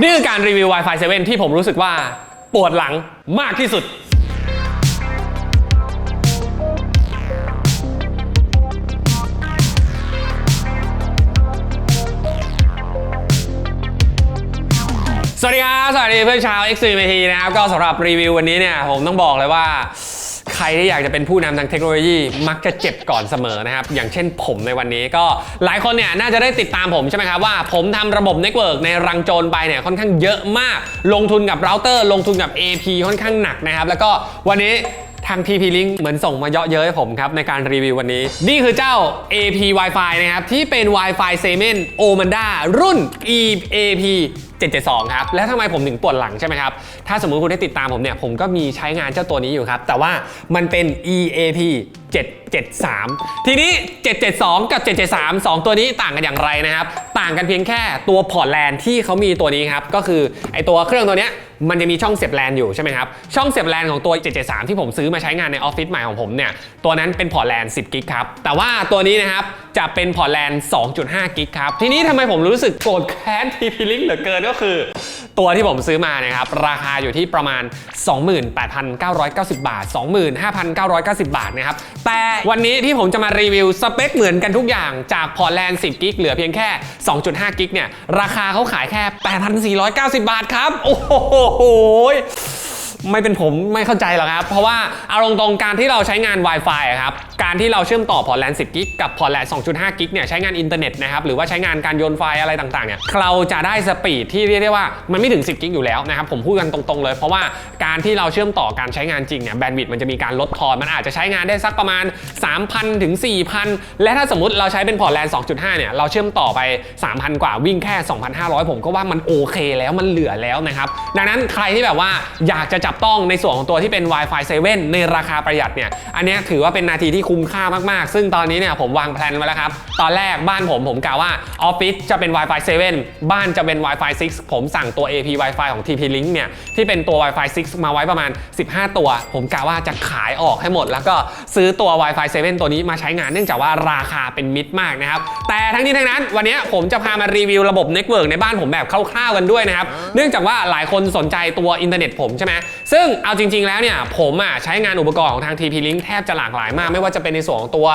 นี่คือการรีวิว Wi-Fi 7 ที่ผมรู้สึกว่าปวดหลังมากที่สุด สวัสดีครับ สวัสดีเพื่อนชาว x 3 t นะครับ ก็สำหรับรีวิววันนี้เนี่ย ผมต้องบอกเลยว่า ใครที่อยากจะเป็นผู้นำทางเทคโนโลยีมักจะเจ็บก่อนเสมอนะครับ อย่างเช่นผมในวันนี้ก็หลายคนเนี่ยน่าจะได้ติดตามผมใช่ไหมครับว่าผมทำระบบเน็ตเวิร์กในรังโจรไปเนี่ยค่อนข้างเยอะมาก ลงทุนกับเราเตอร์ลงทุนกับ AP ค่อนข้างหนักนะครับ แล้วก็วันนี้ทาง TP Link เหมือนส่งมาเยาะเย้ยผมครับ ในการรีวิววันนี้ นี่คือเจ้า AP Wi-Fi นะครับ ที่เป็น Wi-Fi s e m e n Omanda รุ่น EAP 772 ครับ แล้วทำไมผมถึงปวดหลังใช่ไหมครับ ถ้าสมมุติคุณได้ติดตามผมเนี่ย ผมก็มีใช้งานเจ้าตัวนี้อยู่ครับ แต่ว่ามันเป็น EAP 773 ทีนี้ 772 กับ 773 2 ตัวนี้ต่างกันอย่างไรนะครับ ต่างกันเพียงแค่ตัวพอร์ตแลนที่เขามีตัวนี้ครับ ก็คือไอตัวเครื่องตัวเนี้ยมันจะมีช่องเสียบแลนอยู่ใช่ไหมครับ ช่องเสียบแลนของตัว 773 ที่ผมซื้อมาใช้งานในออฟฟิศใหม่ของผมเนี่ย ตัวนั้นเป็นพอร์ตแลน10 กิกครับ แต่ว่าตัวนี้นะครับ จะเป็นพอร์ตแลน2.5 กิกครับ ทีนี้ทำไมผมรู้สึกโกรธแค้น TP Link เหลือเกินก็คือตัวที่ผมซื้อมาเนะครับราคาอยู่ที่ประมาณ 28,990 บาท 25,990 บาทนะครับแต่วันนี้ที่ผมจะมารีวิวสเปคเหมือนกันทุกอย่างจากพอร์ตแลน10 กิกเหลือเพียงแค่ 2.5 กิกเนี่ยราคาเขาขายแค่ 8,490 บาทครับ โอ้โห ไม่เป็นผมไม่เข้าใจหรอกครับ เพราะว่าเอาตรงๆการที่เราใช้งาน Wi-Fi ครับ การที่เราเชื่อมต่อพอร์ตแลน10 กิกกับพอร์ตแลน2.5 กิกเนี่ยใช้งานอินเทอร์เน็ตนะครับ หรือว่าใช้งานการโยนไฟล์อะไรต่างๆเนี่ยเราจะได้สปีดที่เรียกได้ว่ามันไม่ถึง 10 กิกอยู่แล้วนะครับ ผมพูดกันตรงๆเลย เพราะว่าการที่เราเชื่อมต่อการใช้งานจริงเนี่ยแบนด์วิดต์มันจะมีการลดทอนมันอาจจะใช้งานได้สักประมาณ 3,000ถึง4,000 และถ้าสมมติเราใช้เป็นพอร์ตแลน2.5 เนี่ยเราเชื่อมต่อไป 3,000 กว่าวิ่งแค่ 2,500 ผมก็ว่ามันโอเคแล้วมันเหลือแล้วนะครับดังนั้นใครที่แบบว่าอยากจะจับต้องในส่วนของตัวที่เป็น Wi-Fi 7 ในราคาประหยัดเนี่ย อันนี้ถือว่าเป็นนาทีที่คุ้มค่ามากๆ ซึ่งตอนนี้เนี่ยผมวางแผนไว้แล้วครับ ตอนแรกบ้านผมผมกล่าวว่าออฟฟิศจะเป็น Wi-Fi 7 บ้านจะเป็น Wi-Fi 6 ผมสั่งตัว AP Wi-Fi ของ TP Link เนี่ยที่เป็นตัว Wi-Fi 6 มาไว้ประมาณ 15 ตัว ผมกะว่าจะขายออกให้หมด แล้วก็ซื้อตัว Wi-Fi 7 ตัวนี้มาใช้งานเนื่องจากว่าราคาเป็นมิตรมากนะครับ แต่ทั้งนี้ทั้งนั้นวันนี้ผมจะพามารีวิวระบบเน็ตเวิร์กในบ้านผมแบบคร่าวๆกันด้วยนะครับ เนื่องจากว่าหลายคนสนใจตัวอินเทอร์เน็ตผมใช่ไหมซึ่งเอาจริง ๆ แล้วเนี่ยผมอะใช้งานอุปกรณ์ของทาง TP Link แทบจะหลากหลายมาก ไม่ว่าจะเป็นในส่วนของตัว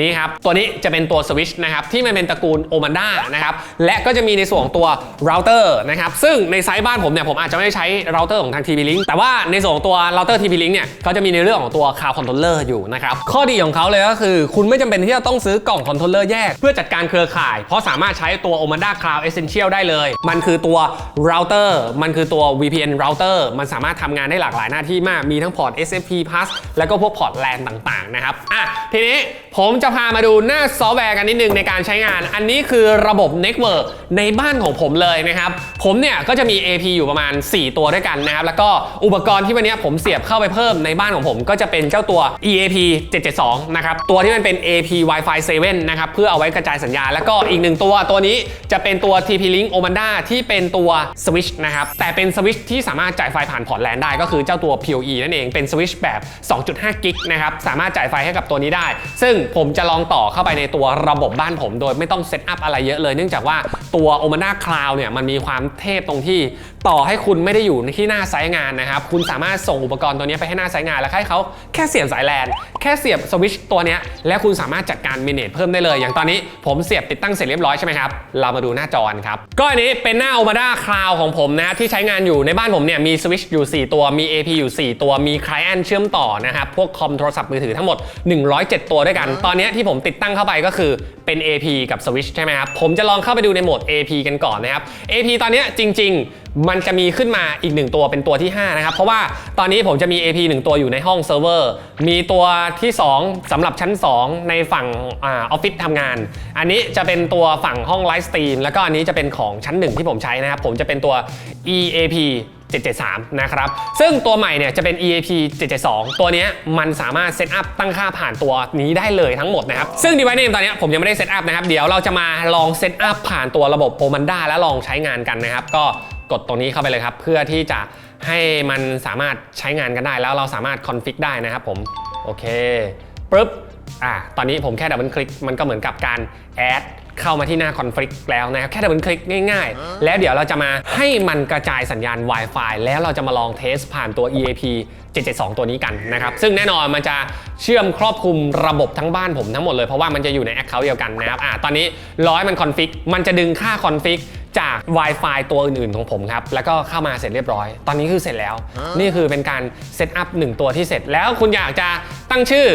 นี้ครับ ตัวนี้จะเป็นตัวสวิชนะครับ ที่มันเป็นตระกูล o m a n d a นะครับและก็จะมีในส่วนของตัวเราเตอร์นะครับซึ่งในไซต์บ้านผมเนี่ยผมอาจจะไม่ได้ใช้เราเตอร์ของทาง TP Link แต่ว่าในส่วนของตัวเราเตอร์ TP Link เนี่ยเขาจะมีในเรื่องของตัว Cloud Controller อยู่นะครับข้อดีของเขาเลยก็คือ คุณไม่จำเป็นที่จะต้องซื้อกล่องคอนโทรลเลอร์แยกเพื่อจัดการเครือข่าย เพราะสามารถใช้ตัว o m a n d a Cloud Essential ได้เลย มันคือตัวเราเตอร์มันคือตัว VPN router มันสามารถทำงานได้หลากหลายหน้าที่มาก มีทั้งพอร์ต SFP Plus แล้วก็พวกพอร์ต LAN ต่างๆนะครับ อะ ทีนี้ผมจะพามาดูหน้าซอฟต์แวร์กันนิดนึงในการใช้งาน อันนี้คือระบบ Network ในบ้านของผมเลยนะครับ ผมเนี่ยก็จะมี AP อยู่ประมาณ 4 ตัวด้วยกันนะครับ แล้วก็อุปกรณ์ที่วันนี้ผมเสียบเข้าไปเพิ่มในบ้านของผมก็จะเป็นเจ้าตัว EAP 772 นะครับ ตัวที่มันเป็น AP Wi-Fi 7 นะครับ เพื่อเอาไว้กระจายสัญญาณ แล้วก็อีกหนึ่งตัวตัวนี้จะเป็นตัว TP Link Omanda ที่เป็นตัวสวิชนะครับ แต่เป็นสวิชที่สามารถจ่ายไฟผ่านพอร์ตแลนได้ก็คือเจ้าตัว PoE นั่นเองเป็นสวิชแบบ 2.5 กิกนะครับ สามารถจ่ายไฟให้กับตัวนี้ได้ ซึ่งผมจะลองต่อเข้าไปในตัวระบบบ้านผมโดยไม่ต้องเซตอัพอะไรเยอะเลย เนื่องจากว่าตัว o m a n a Cloud เนี่ยมันมีความเทพตรงที่ต่อให้คุณไม่ได้อยู่ที่หน้าไซต์งานนะครับ คุณสามารถส่งอุปกรณ์ตัวนี้ไปให้หน้าไซต์งาน แล้วให้เขาแค่เสียบสายแลนแค่เสียบสวิตชตัวนี้แล้วคุณสามารถจัดการเมเนจเพิ่มได้เลย อย่างตอนนี้ผมเสียบติดตั้งเสร็จเรียบร้อยใช่ไหมครับ เรามาดูหน้าจอครับ ก็อันนี้เป็นหน้า Omada Cloud ของผมนะที่ใช้งานอยู่ในบ้านผมเนี่ยมีสวิตชอยู่ 4 ตัวมี AP อยู่ 4 ตัวมีคลเอนเชื่อมต่อนะครับพวกคอมโทรศัพท์มือถือทั้งหมด 107 ตัวด้วยกัน ตอนเนี้ยที่ผมติดตั้งเข้าไปก็คือเป็น AP กับสวิตชใช่ไหมครับ ผมจะลองเข้าไปดูในโหมด AP กันก่อนนะครับ AP ตอนเนี้ยจริง ๆ มันจะมีขึ้นมาอีกหนึ่งตัวเป็นตัวที่ 5 นะครับ เพราะว่าตอนนี้ผมจะมี AP 1 ตัวอยู่ในห้องเซิร์ฟเวอร์มีตัวที่ 2สำหรับชั้น 2 ในฝั่งออฟฟิศทำงาน อันนี้จะเป็นตัวฝั่งห้องไลฟ์สตรีมแล้วก็อันนี้จะเป็นของชั้น 1 ที่ผมใช้นะครับผมจะเป็นตัว EAP 773 นะครับ ซึ่งตัวใหม่เนี่ยจะเป็น EAP 772 ตัวนี้มันสามารถเซตอัพตั้งค่าผ่านตัวนี้ได้เลยทั้งหมดนะครับ ซึ่ง device name ตอนนี้ผมยังไม่ได้เซตอัพนะครับ เดี๋ยวเราจะมาลองเซตอัพผ่านตัวระบบ Omanda แล้วลองใช้งานกันนะครับ ก็กดตรงนี้เข้าไปเลยครับ เพื่อที่จะให้มันสามารถใช้งานกันได้ แล้วเราสามารถคอนฟิกได้นะครับผม โอเคปึ๊บ อะตอนนี้ผมแค่ดับเบิลคลิก มันก็เหมือนกับการแอด เข้ามาที่หน้าคอนฟ lict แล้วนะครับ แค่ดับเบิลคลิกง่ายๆ แล้วเดี๋ยวเราจะมาให้มันกระจายสัญญาณ Wi-Fi แล้วเราจะมาลองเทสผ่านตัว EAP 772 ตัวนี้กันนะครับ ซึ่งแน่นอนมันจะเชื่อมครอบคลุมระบบทั้งบ้านผมทั้งหมดเลยเพราะว่ามันจะอยู่ใน Account เดียวกันนะครับอ่าตอนนี้ร้อยมันคอนฟิกมันจะดึงค่าคอนฟิกจาก Wi-Fi ตัวอื่นๆของผมครับ แล้วก็เข้ามาเสร็จเรียบร้อย ตอนนี้คือเสร็จแล้ว นี่คือเป็นการเซตอัพหนึ่งตัวที่เสร็จ แล้วคุณอยากจะตั้งชื่อ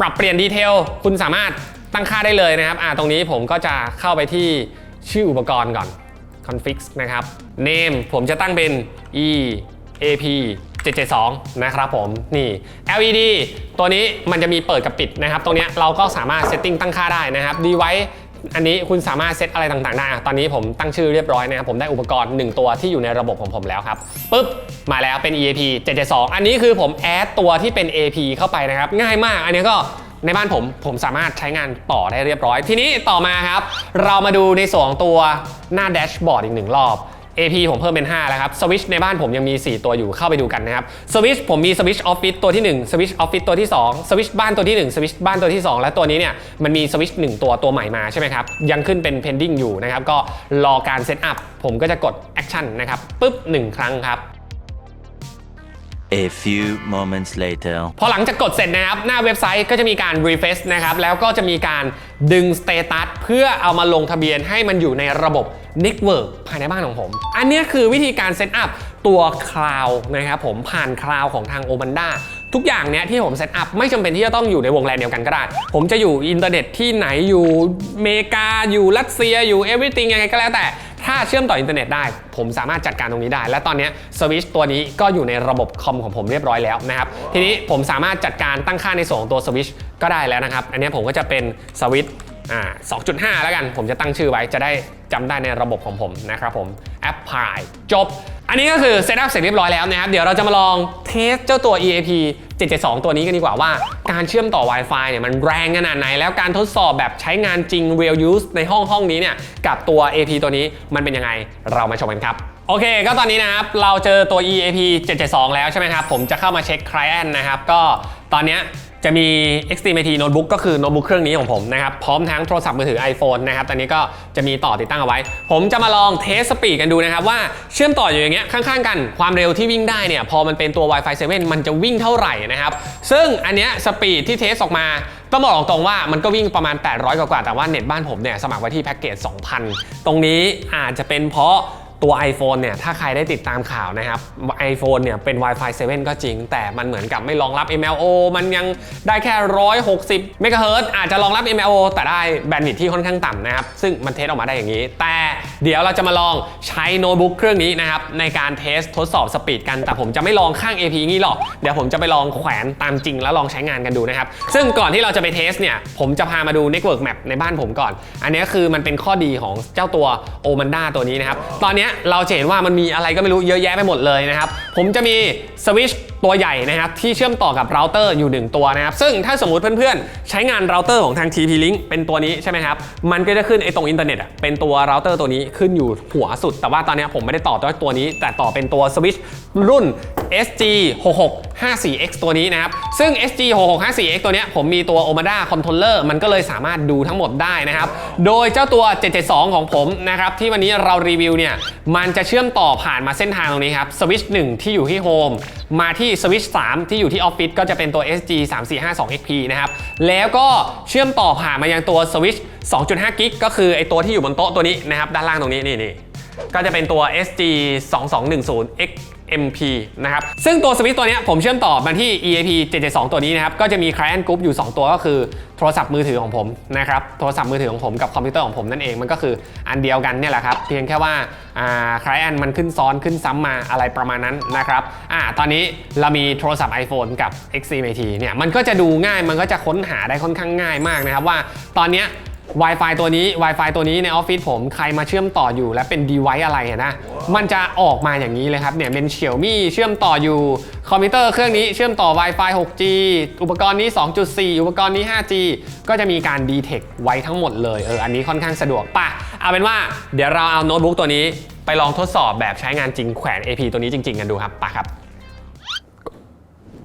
ปรับเปลี่ยนดีเทล คุณสามารถ ตั้งค่าได้เลยนะครับอ่าตรงนี้ผมก็จะเข้าไปที่ชื่ออุปกรณ์ก่อน config นะครับ name ผมจะตั้งเป็น e ap 772 นะครับผม นี่ LED ตัวนี้มันจะมีเปิดกับปิดนะครับ ตรงนี้เราก็สามารถเซตติ้งตั้งค่าได้นะครับ device อันนี้คุณสามารถเซตอะไรต่างๆได้ ตอนนี้ผมตั้งชื่อเรียบร้อยนะครับ ผมได้อุปกรณ์ 1 ตัวที่อยู่ในระบบของผมแล้วครับปุ๊บ มาแล้วเป็น EAP 772 อันนี้คือผมแอดตัวที่เป็น AP เข้าไปนะครับ ง่ายมาก อันนี้ก็ ในบ้านผมผมสามารถใช้งานต่อได้เรียบร้อย ทีนี้ต่อมาครับ เรามาดูในส่วนของตัวหน้าแดชบอร์ดอีกหนึ่งรอบ AP ผมเพิ่มเป็น 5 แล้วครับสวิชในบ้านผมยังมี 4 ตัวอยู่เข้าไปดูกันนะครับสวิชผมมีสวิชออฟฟิศตัวที่ 1 สวิชออฟฟิศตัวที่ 2 สวิชบ้านตัวที่ 1 สวิชบ้านตัวที่ 2 และตัวนี้เนี่ยมันมีสวิช1ตัวตัวใหม่มาใช่ไหมครับ ยังขึ้นเป็น pending อยู่นะครับ ก็รอการเซตอัพผมก็จะกด action นะครับปุ๊บ 1 ครั้งครับ A few moments later. พอหลังจากกดเสร็จนะครับ หน้าเว็บไซต์ก็จะมีการ refresh นะครับ แล้วก็จะมีการดึง status เพื่อเอามาลงทะเบียนให้มันอยู่ในระบบ network ภายในบ้านของผม อันนี้คือวิธีการเซตอัพตัวคลาวนะครับผมผ่านคลาวของทาง o m a n d a ทุกอย่างเนี้ยที่ผมเซตอัพไม่จำเป็นที่จะต้องอยู่ในวงแลนเดียวกันก็ได้ ผมจะอยู่อินเทอร์เน็ตที่ไหนอยู่เมกาอยู่รัสเซียอยู่ everything ยังไงก็แล้วแต่ ถ้าเชื่อมต่ออินเทอร์เน็ตได้ ผมสามารถจัดการตรงนี้ได้ และตอนนี้สวิตชตัวนี้ก็อยู่ในระบบคอมของผมเรียบร้อยแล้วนะครับ ทีนี้ผมสามารถจัดการตั้งค่าในส่วนของตัวสวิตชก็ได้แล้วนะครับ อันนี้ผมก็จะเป็นสวิตช อ่า2.5 แล้วกัน ผมจะตั้งชื่อไว้จะได้จำได้ในระบบของผมนะครับผม Apply จบ อันนี้ก็คือเซตอัพเสร็จเรียบร้อยแล้วนะครับ เดี๋ยวเราจะมาลองเทสเจ้าตัว EAP 772 ตัวนี้กันดีกว่าว่าการเชื่อมต่อ Wi-Fi เนี่ยมันแรงขนาดไหน แล้วการทดสอบแบบใช้งานจริง real use ในห้องห้องนี้เนี่ยกับตัว AP ตัวนี้มันเป็นยังไงเรามาชมกันครับโอเค ก็ตอนนี้นะครับ เราเจอตัว EAP 772 แล้วใช่ไหมครับ ผมจะเข้ามาเช็ค client นะครับ ก็ตอนเนี้ย จะมี Xtremity Notebook ก็คือโน้ตบุ๊กเครื่องนี้ของผมนะครับ พร้อมทั้งโทรศัพท์มือถือ iPhone นะครับ ตอนนี้ก็จะมีต่อติดตั้งเอาไว้ ผมจะมาลองเทสสปีดกันดูนะครับ ว่าเชื่อมต่ออยู่อย่างเงี้ยข้างๆ กันความเร็วที่วิ่งได้เนี่ย พอมันเป็นตัว Wi-Fi 7 มันจะวิ่งเท่าไหร่นะครับ ซึ่งอันเนี้ยสปีดที่เทสออกมาต้องบอกตรงๆว่ามันก็วิ่งประมาณ 800 กว่าๆแต่ว่าเน็ตบ้านผมเนี่ยสมัครไว้ที่แพ็กเกจ 2,000 ตรงนี้อาจจะเป็นเพราะ ตัว iPhone เนี่ยถ้าใครได้ติดตามข่าวนะครับ iPhone เนี่ยเป็น Wi-Fi 7 ก็จริง แต่มันเหมือนกับไม่รองรับ MLO มันยังได้แค่ 160เมกะเฮิรตอาจจะรองรับ MLO แต่ได้แบนด์วิดที่ค่อนข้างต่ำนะครับ ซึ่งมันเทสออกมาได้อย่างนี้ แต่ เดี๋ยวเราจะมาลองใช้โน้ตบุ๊กเครื่องนี้นะครับในการเทสทดสอบสปีดกัน แต่ผมจะไม่ลองข้าง AP งี้หรอก เดี๋ยวผมจะไปลองแขวนตามจริงแล้วลองใช้งานกันดูนะครับ ซึ่งก่อนที่เราจะไปเทสเนี่ย ผมจะพามาดู Network Map ในบ้านผมก่อน อันนี้คือมันเป็นข้อดีของเจ้าตัว o m a n d a ตัวนี้นะครับ ตอนนี้เราจะเห็นว่ามันมีอะไรก็ไม่รู้เยอะแยะไปหมดเลยนะครับ ผมจะมีสวิตช ตัวใหญ่นะครับที่เชื่อมต่อกับเราเตอร์อยู่ 1 ตัวนะครับซึ่งถ้าสมมุติเพื่อนๆ ใช้งานเราเตอร์ของทาง TP-Link เป็นตัวนี้ใช่ไหมครับมันก็จะขึ้นไอ้ตรงอินเทอร์เน็ตเป็นตัวเราเตอร์ตัวนี้ขึ้นอยู่หัวสุด แต่ว่าตอนนี้ผมไม่ได้ต่อด้วยตัวนี้ แต่ต่อเป็นตัวสวิตช์รุ่น SG 6654X ตัวนี้นะครับ ซึ่ง SG 6654X ตัวเนี้ยผมมีตัว Omada Controller มันก็เลยสามารถดูทั้งหมดได้นะครับ โดยเจ้าตัว 772 ของผมนะครับ ที่วันนี้เรารีวิวเนี่ย มันจะเชื่อมต่อผ่านมาเส้นทางตรงนี้ครับ สวิตช1ที่อยู่ที่โฮมมาที่สวิตช3ที่อยู่ที่ออฟฟิศก็จะเป็นตัว SG 3452 XP นะครับแล้วก็เชื่อมต่อผ่านมายังตัวสวิตช2.5 กิกก็คือไอตัวที่อยู่บนโต๊ะตัวนี้นะครับด้านล่างตรงนี้นี่นี่ ก็จะเป็นตัว SG 2210 XMP นะครับ ซึ่งตัวสวิตช์ตัวนี้ผมเชื่อมต่อมาที่ EAP 772 ตัวนี้นะครับ ก็จะมี Client Group อยู่ 2 ตัวก็คือโทรศัพท์มือถือของผมนะครับ โทรศัพท์มือถือของผมกับคอมพิวเตอร์ของผมนั่นเอง มันก็คืออันเดียวกันเนี่ยแหละครับ เพียงแค่ว่าอ่า Client มันขึ้นซ้อนขึ้นซ้ำมาอะไรประมาณนั้นนะครับ อ่า ตอนนี้เรามีโทรศัพท์ iPhone กับ XMAT เนี่ย มันก็จะดูง่าย มันก็จะค้นหาได้ค่อนข้างง่ายมากนะครับว่า ตอนเนี้ย Wi-Fi ตัวนี้ Wi-Fi ตัวนี้ในออฟฟิศผมใครมาเชื่อมต่ออยู่และเป็น device อะไรนะ มันจะออกมาอย่างนี้เลยครับเนี่ยเป็นเฉียวมี่เชื่อมต่ออยู่คอมพิวเตอร์เครื่องนี้เชื่อมต่อ Wi-Fi 6G อุปกรณ์นี้ 2.4 อุปกรณ์นี้ 5G ก็จะมีการ detect ไว้ทั้งหมดเลยเอออันนี้ค่อนข้างสะดวกป่ะเอาเป็นว่าเดี๋ยวเราเอาโน้ตบุ๊กตัวนี้ไปลองทดสอบแบบใช้งานจริงแขวน AP ตัวนี้จริง ๆ กันดูครับป่ะครับ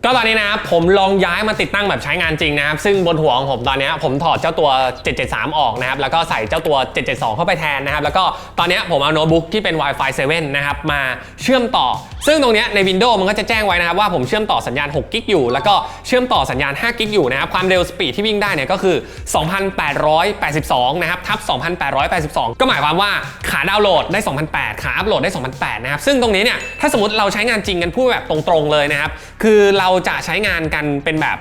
ก็ตอนนี้นะครับผมลองย้ายมาติดตั้งแบบใช้งานจริงนะครับ ซึ่งบนหัวของผมตอนนี้ผมถอดเจ้าตัว 773 ออกนะครับ แล้วก็ใส่เจ้าตัว 772 เข้าไปแทนนะครับ แล้วก็ตอนนี้ผมเอาโน้ตบุ๊กที่เป็น Wi-Fi 7 นะครับ มาเชื่อมต่อ ซึ่งตรงนี้ใน Windows มันก็จะแจ้งไว้นะครับว่าผมเชื่อมต่อสัญญาณ 6 กิกอยู่ แล้วก็เชื่อมต่อสัญญาณ 5 กิกอยู่นะครับ ความเร็วสปีดที่วิ่งได้เนี่ยก็คือ 2,882 นะครับทับ 2,882 ก็หมายความว่าขาดาวน์โหลดได้ 2,008ขาอัพโหลดได้ 2,008นะครับ ซึ่งตรงนี้เนี่ยถ้าสมมติเราใช้งานจริงกันพูดแบบตรงๆเลยนะครับคือเราจะใช้งานกันเป็นแบบ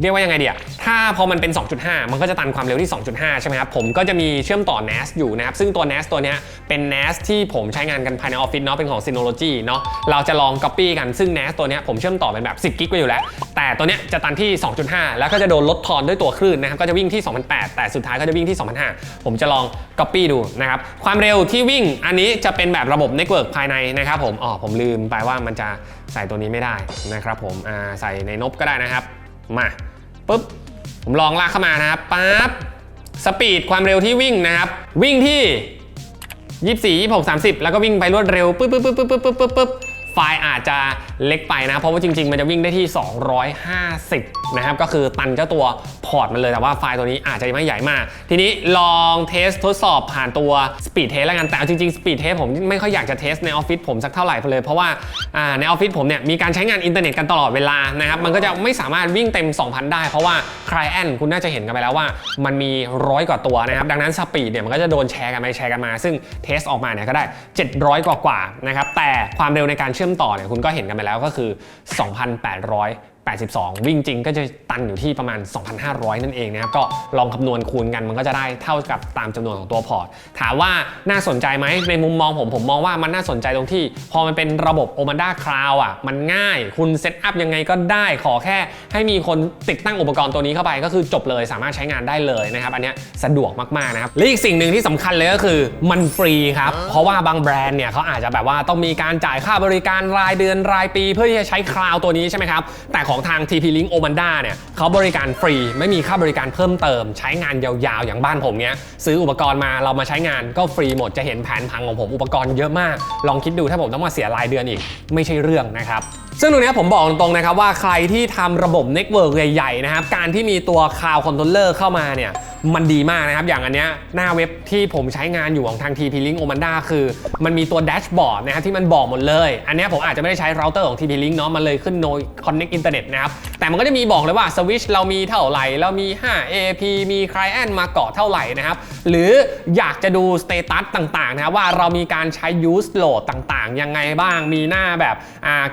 เรียกว่ายังไงเดียถ้าพอมันเป็น 2.5 มันก็จะตันความเร็วที่ 2.5 ใช่ไหมครับ ผมก็จะมีเชื่อมต่อ NAS อยู่นะครับ ซึ่งตัว NAS ตัวนี้เป็น NAS ที่ผมใช้งานกันภายในออฟฟิศเนาะ เป็นของ Synology เนาะ เราจะลอง Copy กัน ซึ่ง NAS ตัวนี้ผมเชื่อมต่อเป็นแบบ 10 กิกไปอยู่แล้ว แต่ตัวนี้จะตันที่ 2.5 แล้วก็จะโดนลดทอนด้วยตัวคลื่นนะครับ ก็จะวิ่งที่ 2,008 แต่สุดท้ายก็จะวิ่งที่ 2,005 ผมจะลอง Copy ดูนะครับ ความเร็วที่วิ่งอันนี้จะเป็นแบบระบบ Network ภายในนะครับผม อ๋อ ผมลืมไปว่ามันจะใส่ตัวนี้ไม่ได้นะครับผม อ่า ใส่ในนบก็ได้นะครับ มาปุ๊บผมลองลากเข้ามานะครับปั๊บสปีดความเร็วที่วิ่งนะครับ วิ่งที่ 24 26 30 แล้วก็วิ่งไปรวดเร็วปุ๊บปุ๊บปุ๊บปุ๊บปุ๊บปุ๊บไฟอาจจะ เล็กไปนะ เพราะว่าจริง ๆ มันจะวิ่งได้ที่ 250 นะครับ ก็คือตันเจ้าตัวพอร์ตมันเลย แต่ว่าไฟล์ตัวนี้อาจจะไม่ใหญ่มาก ทีนี้ลองเทสทดสอบผ่านตัว Speed Test แล้วกัน แต่จริงๆ Speed Test ผมไม่ค่อยอยากจะเทสในออฟฟิศผมสักเท่าไหร่เลย เพราะว่าในออฟฟิศผมเนี่ยมีการใช้งานอินเทอร์เน็ตกันตลอดเวลานะครับ มันก็จะไม่สามารถวิ่งเต็ม 2,000 ได้ เพราะว่า Client คุณน่าจะเห็นกันไปแล้วว่า มันมีร้อยกว่าตัวนะครับ ดังนั้นสปีดเนี่ยมันก็จะโดนแชร์กันไปแชร์กันมา ซึ่งเทสออกมาเนี่ยก็ได้ 700 กว่ากว่านะครับ แต่ความเร็วในการเชื่อมต่อเนี่ยคุณก็เห็นกันไปแล้วแล้วก็คือ 2,800 2,882 วิ่งจริงก็จะตันอยู่ที่ประมาณ 2,500 นั่นเองนะครับ ก็ลองคำนวณคูณกันมันก็จะได้เท่ากับตามจำนวนของตัวพอร์ต ถามว่าน่าสนใจไหมในมุมมองผมผมมองว่ามันน่าสนใจตรงที่ พอมันเป็นระบบ o m a n d a Cloud อะมันง่ายคุณเซตอัพยังไงก็ได้ขอแค่ ให้มีคนติดตั้งอุปกรณ์ตัวนี้เข้าไปก็คือจบเลยสามารถใช้งานได้เลยนะครับอันเนี้ยสะดวกมากๆนะครับและอีกสิ่งหนึ่งที่สำคัญเลยก็คือมันฟรีครับเพราะว่าบางแบรนด์เนี่ยเขาอาจจะแบบว่าต้องมีการจ่ายค่าบริการรายเดือนรายปี เพื่อที่จะใช้คลาวตัวนี้ใช่ไหมครับแต่ขของทาง TP Link o m a n d a เนี่ยเขาบริการฟรี ไม่มีค่าบริการเพิ่มเติม ใช้งานยาวๆ อย่างบ้านผมเนี้ยซื้ออุปกรณ์มาเรามาใช้งานก็ฟรีหมดจะเห็นแผนพังของผมอุปกรณ์เยอะมาก ลองคิดดูถ้าผมต้องมาเสียรายเดือนอีก ไม่ใช่เรื่องนะครับซึ่งตรงนี้ผมบอกตรงๆนะครับว่าใครที่ทำระบบเน็ตเวิร์กใหญ่ๆนะครับการที่มีตัวคลาวคอนโทรลเลอร์เข้ามาเนี่ย มันดีมากนะครับ อย่างอันเนี้ยหน้าเว็บที่ผมใช้งานอยู่ของทาง TP Link o m a n d a คือ มันมีตัวแดชบอร์ดนะครับที่มันบอกหมดเลย อันเนี้ยผมอาจจะไม่ได้ใช้เราเตอร์ของ TP Link เนาะมันเลยขึ้น no connect internet นะครับ แต่มันก็จะมีบอกเลยว่าสวิชเรามีเท่าไหร่ เรามี 5 AP มี client มาเกาะเท่าไหร่นะครับ หรืออยากจะดูสเตตัสต่างๆนะครับว่าเรามีการใช้ use load ต่างๆ ยังไงบ้างมีหน้าแบบ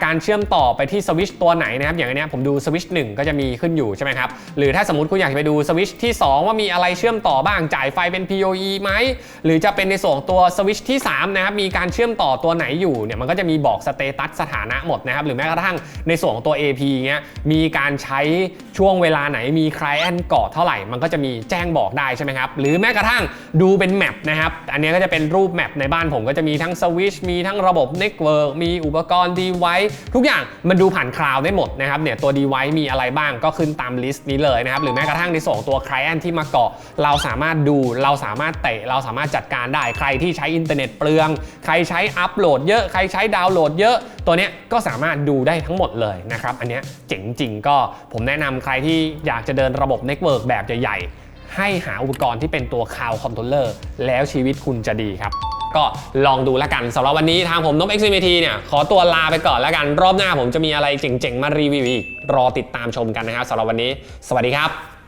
การเชื่อมต่อไปที่สวิชตัวไหนนะครับอย่างอันเนี้ยผมดูสวิช1ก็จะมีขึ้นอยู่ใช่ไหมครับหรือถ้าสมมติคุณอยากไปดูสวิชที่ 2 ว่ามีอะะไรเชื่อมต่อบ้างจ่ายไฟเป็น PoE ไหมหรือจะเป็นในส่วนของตัวสวิชที่3นะครับมีการเชื่อมต่อตัวไหนอยู่เนี่ยมันก็จะมีบอกสเตตัสสถานะหมดนะครับหรือแม้กระทั่งในส่วนของตัว AP เงี้ยมีการใช้ช่วงเวลาไหนมี client เกาะเท่าไหร่ มันก็จะมีแจ้งบอกได้ใช่ไหมครับหรือแม้กระทั่งดูเป็นแมปนะครับอันนี้ก็จะเป็นรูปแมปในบ้านผมก็จะมีทั้งสวิชมีทั้งระบบ Network มีอุปกรณ์ device ทุกอย่างมันดูผ่านคลาวด์ได้หมดนะครับเนี่ยตัว device มีอะไรบ้างก็ขึ้นตามลิสต์นี้เลยนะครับหรือแม้กระทั่งในส่วนของตัว client ที่มาเกาเราสามารถดูเราสามารถเตะเราสามารถจัดการได้ใครที่ใช้อินเทอร์เน็ตเปลือง ใครใช้อัปโหลดเยอะใครใช้ดาวน์โหลดเยอะ ตัวเนี้ยก็สามารถดูได้ทั้งหมดเลยนะครับ อันเนี้ยเจ๋งจริงก็ผมแนะนำใครที่อยากจะเดินระบบเน็ตเวิร์กแบบใหญ่ๆให้หาอุปกรณ์ที่เป็นตัว Cloud Controller แล้วชีวิตคุณจะดีครับก็ลองดูแล้วกันสำหรับวันนี้ทางผมนบ XMT เนี่ยขอตัวลาไปก่อนแล้วกัน รอบหน้าผมจะมีอะไรเจ๋งๆ มารีวิวอีก รอติดตามชมกันนะครับสำหรับวันนี้ สวัสดีครับ